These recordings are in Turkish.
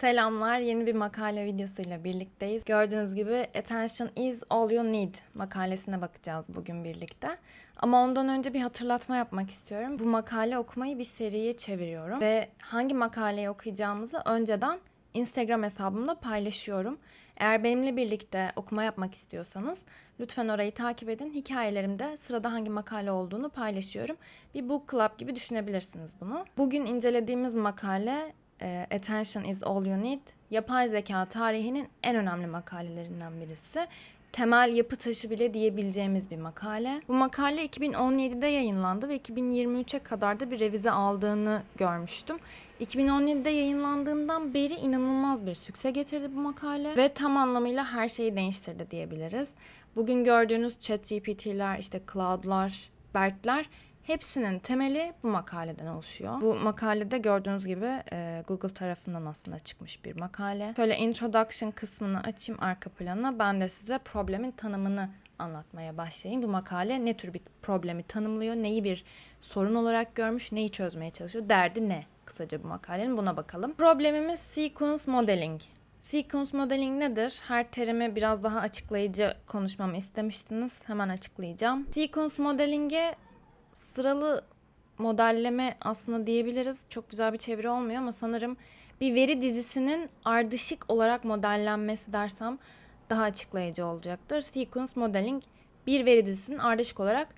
Selamlar, yeni bir makale videosuyla birlikteyiz. Gördüğünüz gibi Attention is all you need makalesine bakacağız bugün birlikte. Ama ondan önce bir hatırlatma yapmak istiyorum. Bu makale okumayı bir seriye çeviriyorum ve hangi makaleyi okuyacağımızı önceden Instagram hesabımda paylaşıyorum. Eğer benimle birlikte okuma yapmak istiyorsanız lütfen orayı takip edin. Hikayelerimde sırada hangi makale olduğunu paylaşıyorum. Bir book club gibi düşünebilirsiniz bunu. Bugün incelediğimiz makale e, Attention is all you need. Yapay zeka tarihinin en önemli makalelerinden birisi. Temel yapı taşı bile diyebileceğimiz bir makale. Bu makale 2017'de yayınlandı ve 2023'e kadar da bir revize aldığını görmüştüm. 2017'de yayınlandığından beri inanılmaz bir sükse getirdi bu makale ve tam anlamıyla her şeyi değiştirdi diyebiliriz. Bugün gördüğünüz ChatGPT'ler, işte Cloud'lar, BERT'ler Hepsinin temeli bu makaleden oluşuyor. Bu makalede gördüğünüz gibi e, Google tarafından aslında çıkmış bir makale. Şöyle introduction kısmını açayım arka plana. Ben de size problemin tanımını anlatmaya başlayayım. Bu makale ne tür bir problemi tanımlıyor, neyi bir sorun olarak görmüş, neyi çözmeye çalışıyor, derdi ne? Kısaca bu makalenin buna bakalım. Problemimiz sequence modeling. Sequence modeling nedir? Her terimi biraz daha açıklayıcı konuşmamı istemiştiniz. Hemen açıklayacağım. Sequence modeling'e sıralı modelleme aslında diyebiliriz. Çok güzel bir çeviri olmuyor ama sanırım bir veri dizisinin ardışık olarak modellenmesi dersem daha açıklayıcı olacaktır. Sequence modeling bir veri dizisinin ardışık olarak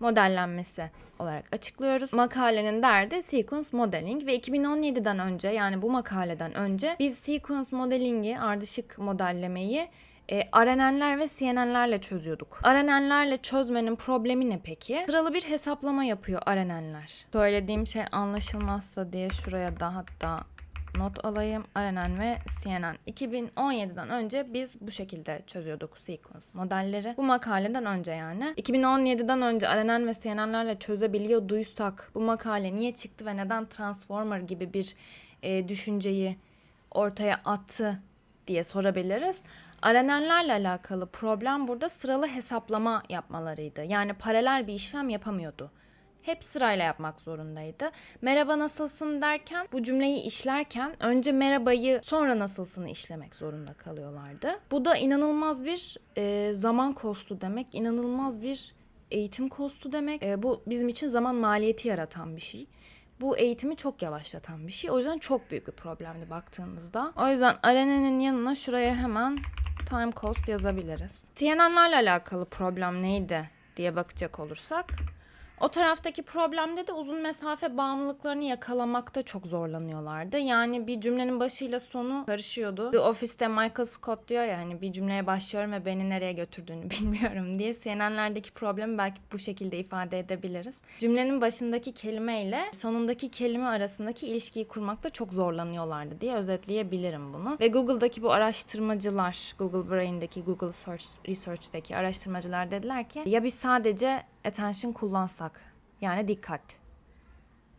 modellenmesi olarak açıklıyoruz. Makalenin derdi sequence modeling ve 2017'den önce yani bu makaleden önce biz sequence modeling'i ardışık modellemeyi e, RNN'ler ve CNN'lerle çözüyorduk. RNN'lerle çözmenin problemi ne peki? Sıralı bir hesaplama yapıyor RNN'ler. Söylediğim şey anlaşılmazsa diye şuraya da hatta not alayım. RNN ve CNN. 2017'den önce biz bu şekilde çözüyorduk sequence modelleri. Bu makaleden önce yani. 2017'den önce RNN ve CNN'lerle çözebiliyorduysak bu makale niye çıktı ve neden Transformer gibi bir e, düşünceyi ortaya attı diye sorabiliriz. RNN'lerle alakalı problem burada sıralı hesaplama yapmalarıydı. Yani paralel bir işlem yapamıyordu. Hep sırayla yapmak zorundaydı. Merhaba nasılsın derken bu cümleyi işlerken önce merhabayı sonra nasılsını işlemek zorunda kalıyorlardı. Bu da inanılmaz bir e, zaman kostu demek, inanılmaz bir eğitim kostu demek. E, bu bizim için zaman maliyeti yaratan bir şey bu eğitimi çok yavaşlatan bir şey. O yüzden çok büyük bir problemdi baktığınızda. O yüzden RNN'in yanına şuraya hemen time cost yazabiliriz. TNN'lerle alakalı problem neydi diye bakacak olursak o taraftaki problemde de uzun mesafe bağımlılıklarını yakalamakta çok zorlanıyorlardı. Yani bir cümlenin başıyla sonu karışıyordu. The Office'te Michael Scott diyor ya hani bir cümleye başlıyorum ve beni nereye götürdüğünü bilmiyorum diye. CNN'lerdeki problemi belki bu şekilde ifade edebiliriz. Cümlenin başındaki kelime ile sonundaki kelime arasındaki ilişkiyi kurmakta çok zorlanıyorlardı diye özetleyebilirim bunu. Ve Google'daki bu araştırmacılar, Google Brain'deki, Google Search Research'teki araştırmacılar dediler ki ya biz sadece attention kullansak yani dikkat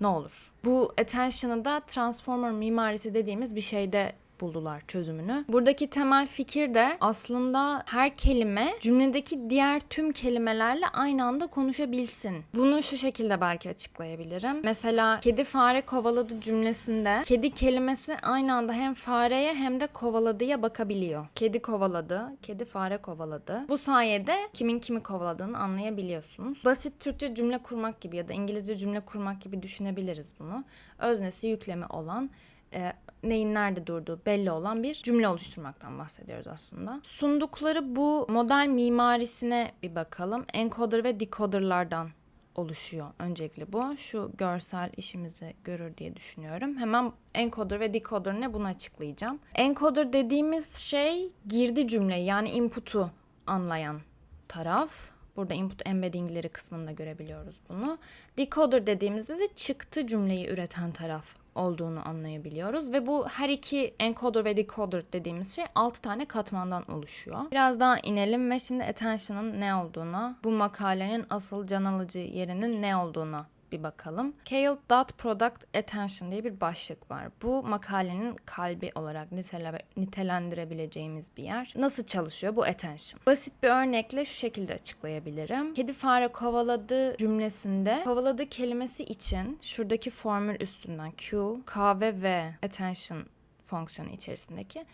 ne olur. Bu attention'ı da transformer mimarisi dediğimiz bir şeyde buldular çözümünü. Buradaki temel fikir de aslında her kelime cümledeki diğer tüm kelimelerle aynı anda konuşabilsin. Bunu şu şekilde belki açıklayabilirim. Mesela kedi fare kovaladı cümlesinde kedi kelimesi aynı anda hem fareye hem de kovaladıya bakabiliyor. Kedi kovaladı, kedi fare kovaladı. Bu sayede kimin kimi kovaladığını anlayabiliyorsunuz. Basit Türkçe cümle kurmak gibi ya da İngilizce cümle kurmak gibi düşünebiliriz bunu. Öznesi yüklemi olan e, neyin nerede durduğu belli olan bir cümle oluşturmaktan bahsediyoruz aslında. Sundukları bu model mimarisine bir bakalım. Encoder ve decoderlardan oluşuyor öncelikle bu. Şu görsel işimizi görür diye düşünüyorum. Hemen encoder ve decoder ne bunu açıklayacağım. Encoder dediğimiz şey girdi cümle yani input'u anlayan taraf. Burada input embeddingleri kısmında görebiliyoruz bunu. Decoder dediğimizde de çıktı cümleyi üreten taraf olduğunu anlayabiliyoruz ve bu her iki encoder ve decoder dediğimiz şey 6 tane katmandan oluşuyor. Biraz daha inelim ve şimdi attention'ın ne olduğuna, bu makalenin asıl can alıcı yerinin ne olduğuna bir bakalım. Kale Dot Product Attention diye bir başlık var. Bu makalenin kalbi olarak nitele, nitelendirebileceğimiz bir yer. Nasıl çalışıyor bu attention? Basit bir örnekle şu şekilde açıklayabilirim. Kedi fare kovaladı cümlesinde kovaladı kelimesi için şuradaki formül üstünden Q, K ve V attention fonksiyonu içerisindeki.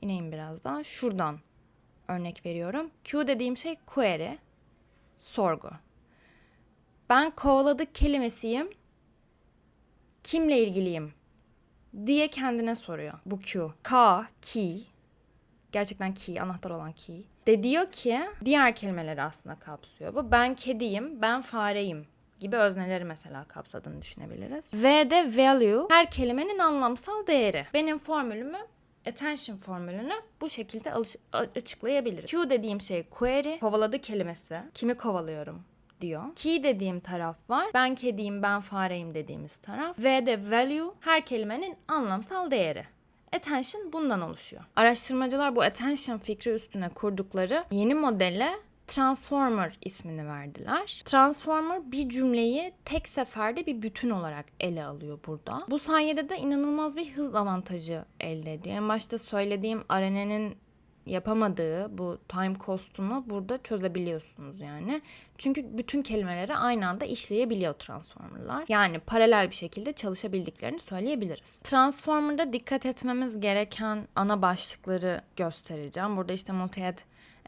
İneyim biraz daha. Şuradan örnek veriyorum. Q dediğim şey query, sorgu. Ben kovaladık kelimesiyim. Kimle ilgiliyim? diye kendine soruyor bu Q. K, key. Gerçekten key, anahtar olan key. De diyor ki diğer kelimeleri aslında kapsıyor. Bu ben kediyim, ben fareyim gibi özneleri mesela kapsadığını düşünebiliriz. V de value her kelimenin anlamsal değeri. Benim formülümü attention formülünü bu şekilde açıklayabiliriz. Q dediğim şey query, kovaladı kelimesi. Kimi kovalıyorum diyor. Key dediğim taraf var. Ben kediyim, ben fareyim dediğimiz taraf. V de value her kelimenin anlamsal değeri. Attention bundan oluşuyor. Araştırmacılar bu attention fikri üstüne kurdukları yeni modele Transformer ismini verdiler. Transformer bir cümleyi tek seferde bir bütün olarak ele alıyor burada. Bu sayede de inanılmaz bir hız avantajı elde ediyor. En başta söylediğim RNN'in yapamadığı bu time cost'unu burada çözebiliyorsunuz yani. Çünkü bütün kelimeleri aynı anda işleyebiliyor transformerlar. Yani paralel bir şekilde çalışabildiklerini söyleyebiliriz. Transformer'da dikkat etmemiz gereken ana başlıkları göstereceğim. Burada işte multi-head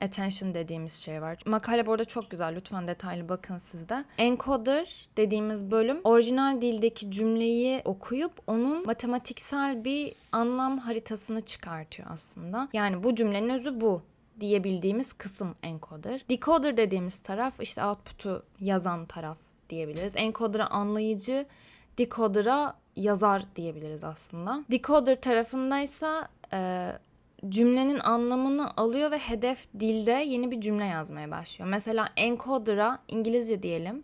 attention dediğimiz şey var. Makale burada çok güzel. Lütfen detaylı bakın siz de. Encoder dediğimiz bölüm orijinal dildeki cümleyi okuyup onun matematiksel bir anlam haritasını çıkartıyor aslında. Yani bu cümlenin özü bu diyebildiğimiz kısım encoder. Decoder dediğimiz taraf işte output'u yazan taraf diyebiliriz. Encoder'a anlayıcı, decoder'a yazar diyebiliriz aslında. Decoder tarafındaysa e, cümlenin anlamını alıyor ve hedef dilde yeni bir cümle yazmaya başlıyor. Mesela encoder'a İngilizce diyelim,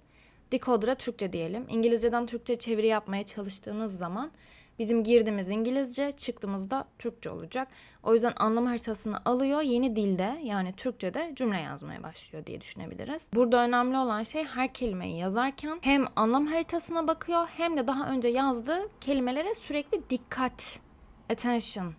decoder'a Türkçe diyelim. İngilizceden Türkçe çeviri yapmaya çalıştığınız zaman bizim girdiğimiz İngilizce, çıktığımız da Türkçe olacak. O yüzden anlam haritasını alıyor, yeni dilde yani Türkçe'de cümle yazmaya başlıyor diye düşünebiliriz. Burada önemli olan şey her kelimeyi yazarken hem anlam haritasına bakıyor hem de daha önce yazdığı kelimelere sürekli dikkat, attention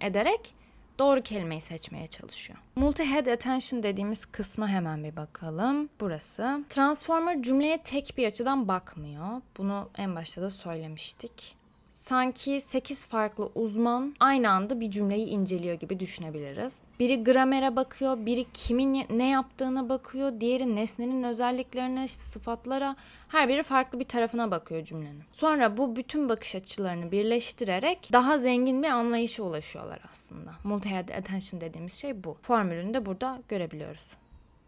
ederek doğru kelimeyi seçmeye çalışıyor. Multi-head attention dediğimiz kısma hemen bir bakalım. Burası. Transformer cümleye tek bir açıdan bakmıyor. Bunu en başta da söylemiştik. Sanki 8 farklı uzman aynı anda bir cümleyi inceliyor gibi düşünebiliriz. Biri gramere bakıyor, biri kimin ne yaptığına bakıyor, diğeri nesnenin özelliklerine, sıfatlara, her biri farklı bir tarafına bakıyor cümlenin. Sonra bu bütün bakış açılarını birleştirerek daha zengin bir anlayışa ulaşıyorlar aslında. Multi-head attention dediğimiz şey bu. Formülünü de burada görebiliyoruz.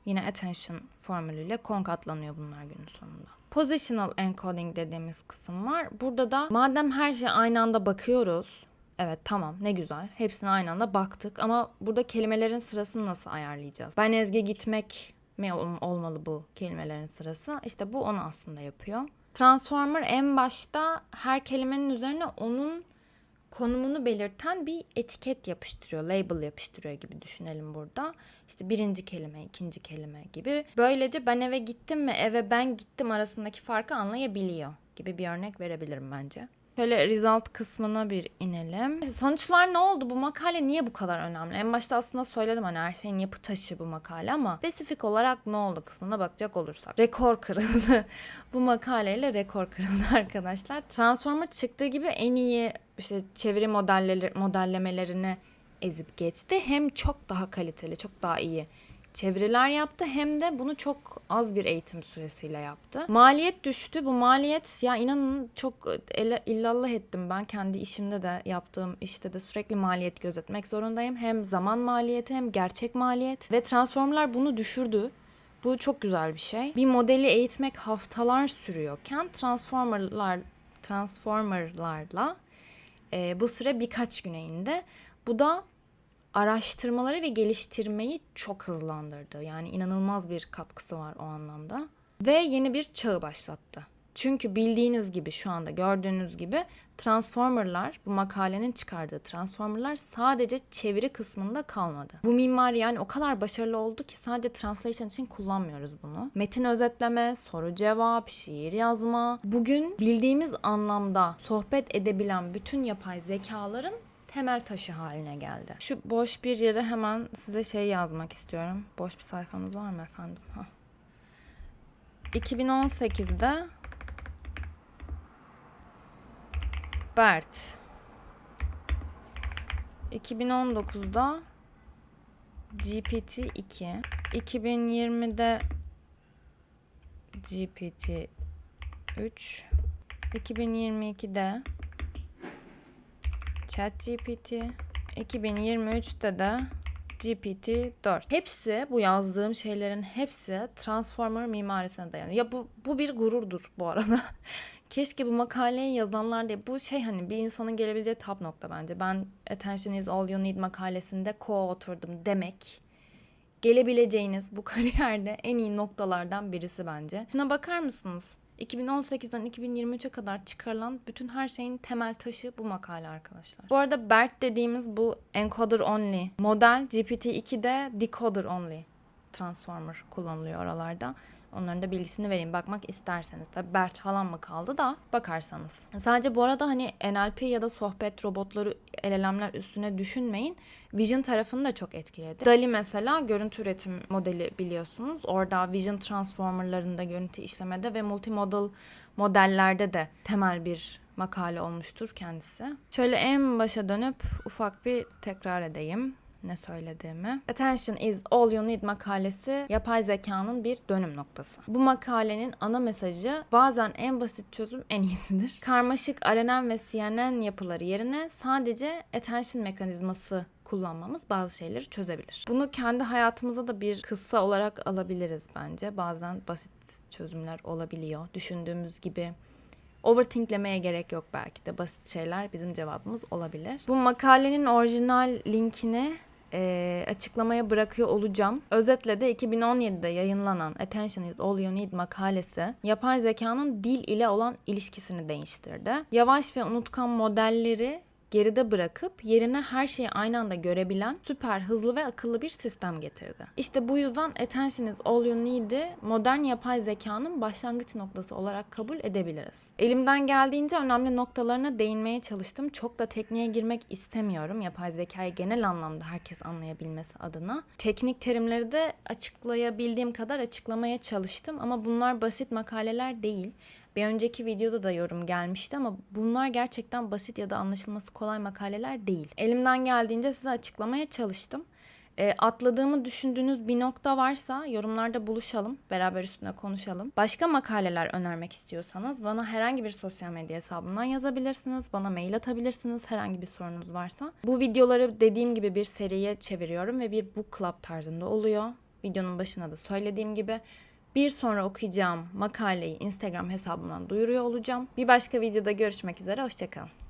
Yine attention formülüyle konkatlanıyor bunlar günün sonunda. Positional encoding dediğimiz kısım var. Burada da madem her şey aynı anda bakıyoruz. Evet tamam ne güzel. Hepsine aynı anda baktık ama burada kelimelerin sırasını nasıl ayarlayacağız? Ben Ezgi gitmek mi ol- olmalı bu kelimelerin sırası? İşte bu onu aslında yapıyor. Transformer en başta her kelimenin üzerine onun konumunu belirten bir etiket yapıştırıyor, label yapıştırıyor gibi düşünelim burada. İşte birinci kelime, ikinci kelime gibi. Böylece ben eve gittim mi eve ben gittim arasındaki farkı anlayabiliyor gibi bir örnek verebilirim bence. Şöyle result kısmına bir inelim. Sonuçlar ne oldu? Bu makale niye bu kadar önemli? En başta aslında söyledim hani her şeyin yapı taşı bu makale ama spesifik olarak ne oldu kısmına bakacak olursak. Rekor kırıldı. bu makaleyle rekor kırıldı arkadaşlar. Transformer çıktığı gibi en iyi işte çeviri modelleri, modellemelerini ezip geçti. Hem çok daha kaliteli, çok daha iyi çeviriler yaptı hem de bunu çok az bir eğitim süresiyle yaptı. Maliyet düştü. Bu maliyet ya inanın çok ele, illallah ettim ben kendi işimde de yaptığım işte de sürekli maliyet gözetmek zorundayım. Hem zaman maliyeti hem gerçek maliyet ve transformlar bunu düşürdü. Bu çok güzel bir şey. Bir modeli eğitmek haftalar sürüyorken transformerlar transformerlarla e, bu süre birkaç güne indi. Bu da araştırmaları ve geliştirmeyi çok hızlandırdı. Yani inanılmaz bir katkısı var o anlamda. Ve yeni bir çağı başlattı. Çünkü bildiğiniz gibi şu anda gördüğünüz gibi transformerlar bu makalenin çıkardığı transformerlar sadece çeviri kısmında kalmadı. Bu mimari yani o kadar başarılı oldu ki sadece translation için kullanmıyoruz bunu. Metin özetleme, soru cevap, şiir yazma. Bugün bildiğimiz anlamda sohbet edebilen bütün yapay zekaların temel taşı haline geldi. Şu boş bir yere hemen size şey yazmak istiyorum. Boş bir sayfamız var mı efendim? Hah. 2018'de Bert 2019'da GPT-2, 2020'de GPT-3, 2022'de ChatGPT, 2023'te de GPT-4. Hepsi bu yazdığım şeylerin hepsi Transformer mimarisine dayanıyor. Ya bu bu bir gururdur bu arada. Keşke bu makaleyi yazanlar diye bu şey hani bir insanın gelebileceği top nokta bence. Ben Attention is all you need makalesinde co-oturdum demek gelebileceğiniz bu kariyerde en iyi noktalardan birisi bence. Şuna bakar mısınız? 2018'den 2023'e kadar çıkarılan bütün her şeyin temel taşı bu makale arkadaşlar. Bu arada BERT dediğimiz bu encoder only model GPT-2'de decoder only transformer kullanılıyor oralarda. Onların da bilgisini vereyim bakmak isterseniz. Tabi BERT falan mı kaldı da bakarsanız. Sadece bu arada hani NLP ya da sohbet robotları LLM'ler üstüne düşünmeyin. Vision tarafını da çok etkiledi. DALI mesela görüntü üretim modeli biliyorsunuz. Orada Vision Transformer'larında görüntü işlemede ve multimodal modellerde de temel bir makale olmuştur kendisi. Şöyle en başa dönüp ufak bir tekrar edeyim ne söylediğimi. Attention is all you need makalesi yapay zekanın bir dönüm noktası. Bu makalenin ana mesajı bazen en basit çözüm en iyisidir. Karmaşık RNN ve CNN yapıları yerine sadece attention mekanizması kullanmamız bazı şeyleri çözebilir. Bunu kendi hayatımıza da bir kıssa olarak alabiliriz bence. Bazen basit çözümler olabiliyor. Düşündüğümüz gibi overthinklemeye gerek yok belki de basit şeyler bizim cevabımız olabilir. Bu makalenin orijinal linkini e, açıklamaya bırakıyor olacağım. Özetle de 2017'de yayınlanan Attention is All You Need makalesi yapay zekanın dil ile olan ilişkisini değiştirdi. Yavaş ve unutkan modelleri geride bırakıp yerine her şeyi aynı anda görebilen süper hızlı ve akıllı bir sistem getirdi. İşte bu yüzden Attention is all you need'i modern yapay zekanın başlangıç noktası olarak kabul edebiliriz. Elimden geldiğince önemli noktalarına değinmeye çalıştım. Çok da tekniğe girmek istemiyorum. Yapay zekayı genel anlamda herkes anlayabilmesi adına. Teknik terimleri de açıklayabildiğim kadar açıklamaya çalıştım ama bunlar basit makaleler değil. Bir önceki videoda da yorum gelmişti ama bunlar gerçekten basit ya da anlaşılması kolay makaleler değil. Elimden geldiğince size açıklamaya çalıştım. E, atladığımı düşündüğünüz bir nokta varsa yorumlarda buluşalım, beraber üstüne konuşalım. Başka makaleler önermek istiyorsanız bana herhangi bir sosyal medya hesabından yazabilirsiniz, bana mail atabilirsiniz herhangi bir sorunuz varsa. Bu videoları dediğim gibi bir seriye çeviriyorum ve bir book club tarzında oluyor. Videonun başına da söylediğim gibi bir sonra okuyacağım makaleyi Instagram hesabımdan duyuruyor olacağım. Bir başka videoda görüşmek üzere, hoşçakalın.